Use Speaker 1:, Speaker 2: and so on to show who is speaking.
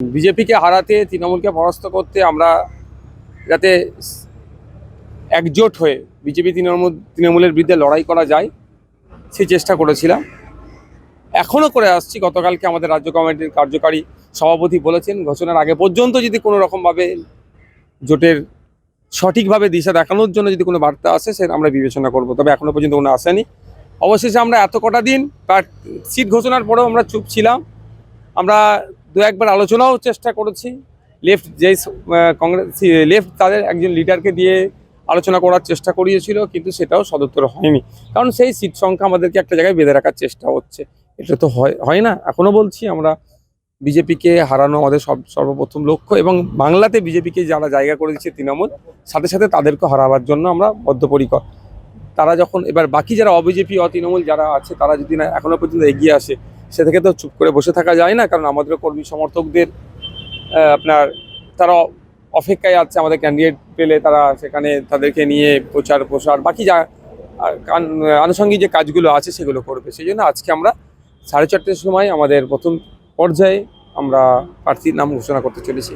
Speaker 1: বিজেপিকে হারাতে, তৃণমূলকে পরাস্ত করতে আমরা যাতে একজোট হয়ে বিজেপি তৃণমূল, তৃণমূলের বিরুদ্ধে লড়াই করা যায় সেই চেষ্টা করেছিলাম। এখনও করে আসছি, গতকালকে আমাদের রাজ্য কমিটির কার্যকারী সভাপতি বলেছেন, ঘোষণার আগে পর্যন্ত যদি কোনো রকমভাবে জোটের সঠিকভাবে দিশা দেখানোর জন্য যদি কোনো বার্তা আসে, সে আমরা বিবেচনা করব, তবে এখনও পর্যন্ত কোনো আসেনি অবশেষে আমরা এত কটা দিন সিট ঘোষণার পরেও আমরা চুপ ছিলাম। আমরা দু একবার আলোচনাও চেষ্টা করেছি। লেফট যে কংগ্রেস লেফট তাদের একজন লিডারকে দিয়ে আলোচনা করার চেষ্টা করিয়েছিল, কিন্তু সেটাও সদুত্তর হয়নি। কারণ সেই সিট সংখ্যা আমাদেরকে একটা জায়গায় বেঁধে রাখার চেষ্টা হচ্ছে। এটা তো হয় হয় না। এখনও বলছি, আমরা বিজেপিকে হারানো আমাদের সব, সর্বপ্রথম লক্ষ্য এবং বাংলাতে বিজেপিকে যারা জায়গা করে দিচ্ছে তৃণমূল, সাথে সাথে তাদেরকে হারাবার জন্য আমরা বদ্ধপরিকর। তারা যখন, এবার বাকি যারা অবিজেপি, অতৃণমূল যারা আছে, তারা যদি না এখনও পর্যন্ত এগিয়ে আসে সে থেকে তো চুপ করে বসে থাকা যায় না, কারণ আমাদের কর্মী সমর্থকদের আপনার তারা অপেক্ষায় আছে আমাদের ক্যান্ডিডেট পেলে তারা সেখানে তাদেরকে নিয়ে প্রচার প্রসার, বাকি যা আনুষঙ্গিক যে কাজগুলো আছে সেগুলো করবে। সেই জন্য আজকে আমরা সাড়ে চারটের সময় আমাদের প্রথম পর্যায়ে আমরা প্রার্থীর নাম ঘোষণা করতে চলেছি।